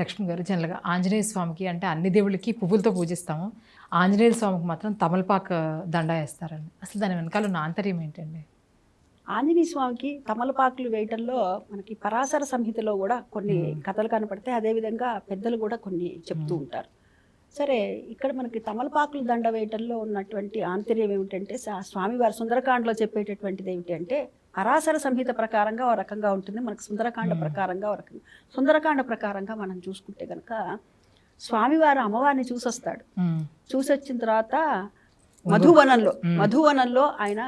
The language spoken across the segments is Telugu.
లక్ష్మి గారు జనరల్గా ఆంజనేయ స్వామికి అంటే అన్ని దేవుళ్ళకి పువ్వులతో పూజిస్తాము. ఆంజనేయ స్వామికి మాత్రం తమలపాక దండ వేస్తారండి. అసలు దాని వెనకాల ఉన్న ఆంతర్యం ఏంటండి? ఆంజనేయ స్వామికి తమలపాకులు వేయటంలో మనకి పరాశర సంహితలో కూడా కొన్ని కథలు కనపడతాయి. అదేవిధంగా పెద్దలు కూడా కొన్ని చెప్తూ ఉంటారు. సరే ఇక్కడ మనకి తమలపాకులు దండ వేయటంలో ఉన్నటువంటి ఆంతర్యం ఏమిటంటే స్వామివారి సుందరకాండలో చెప్పేటటువంటిది ఏమిటి అంటే పరాశర సంహిత ప్రకారంగా ఒక రకంగా ఉంటుంది. మనకు సుందరకాండ ప్రకారంగా ఒక రకంగా సుందరకాండ ప్రకారంగా మనం చూసుకుంటే కనుక స్వామివారు అమ్మవారిని చూసొస్తాడు. చూసొచ్చిన తర్వాత మధువనంలో మధువనంలో ఆయన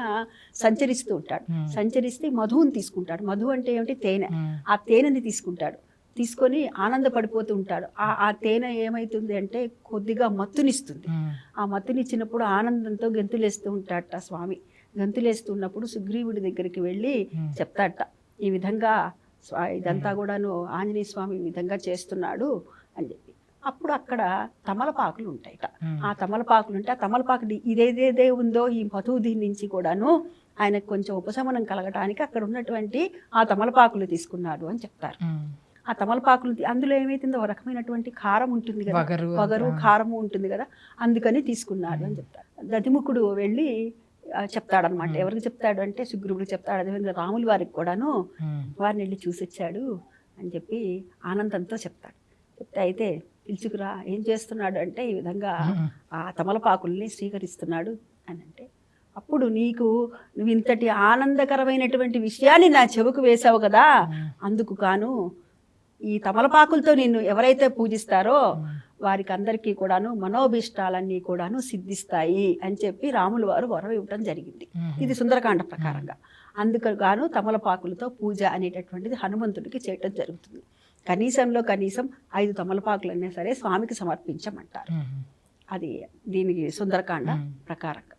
సంచరిస్తూ ఉంటాడు. సంచరిస్తే మధువుని తీసుకుంటాడు. మధు అంటే ఏమిటి? తేనె. ఆ తేనెని తీసుకుంటాడు. తీసుకొని ఆనందపడిపోతూ ఉంటాడు. ఆ ఆ తేనె ఏమైతుంది అంటే కొద్దిగా మత్తునిస్తుంది. ఆ మత్తునిచ్చినప్పుడు ఆనందంతో గెంతులేస్తూ ఉంటాడట స్వామి. గెంతులేస్తున్నప్పుడు సుగ్రీవుడి దగ్గరికి వెళ్ళి. చెప్తాడట ఈ విధంగా ఇదంతా కూడాను ఆంజనేయ స్వామి ఈ విధంగా చేస్తున్నాడు అని చెప్పి. అప్పుడు అక్కడ తమలపాకులు ఉంటాయట. ఆ తమలపాకులు ఉంటే ఆ తమలపాకు ఇదేదేదే ఉందో ఈ మధు దీని నుంచి కూడాను ఆయనకు కొంచెం ఉపశమనం కలగటానికి అక్కడ ఉన్నటువంటి ఆ తమలపాకులు తీసుకున్నాడు అని చెప్తారు. ఆ తమలపాకులు అందులో ఏమైతుందో ఒక రకమైనటువంటి కారం ఉంటుంది కదా. వగరు. కారము ఉంటుంది కదా. అందుకని తీసుకున్నాడు అని చెప్తారు. దతిముఖుడు వెళ్ళి చెప్తాడనమాట. ఎవరికి చెప్తాడు అంటే సుగ్రీవుడు చెప్తాడు. అదేవిధంగా రాముల వారికి కూడాను వారిని వెళ్ళి చూసొచ్చాడు అని చెప్పి ఆనందంతో చెప్తాడు. చెప్తే అయితే పిలుచుకురా ఏం చేస్తున్నాడు అంటే ఈ విధంగా ఆ తమలపాకుల్ని స్వీకరిస్తున్నాడు అని అంటే అప్పుడు నీకు నువ్వు ఇంతటి ఆనందకరమైనటువంటి విషయాన్ని నా చెవుకు వేశావు కదా. అందుకు గాను ఈ తమలపాకులతో నిన్ను ఎవరైతే పూజిస్తారో వారికి అందరికీ కూడాను మనోభీష్టాలన్నీ కూడాను సిద్ధిస్తాయి అని చెప్పి రాముల వారు వరం ఇవ్వటం జరిగింది. ఇది సుందరకాండ ప్రకారంగా. అందుకు గాను తమలపాకులతో పూజ అనేటటువంటిది హనుమంతుడికి చేయటం జరుగుతుంది. కనీసంలో కనీసం ఐదు తమలపాకులు అయినా సరే స్వామికి సమర్పించమంటారు. అది దీనికి సుందరకాండ. ప్రకారంగా.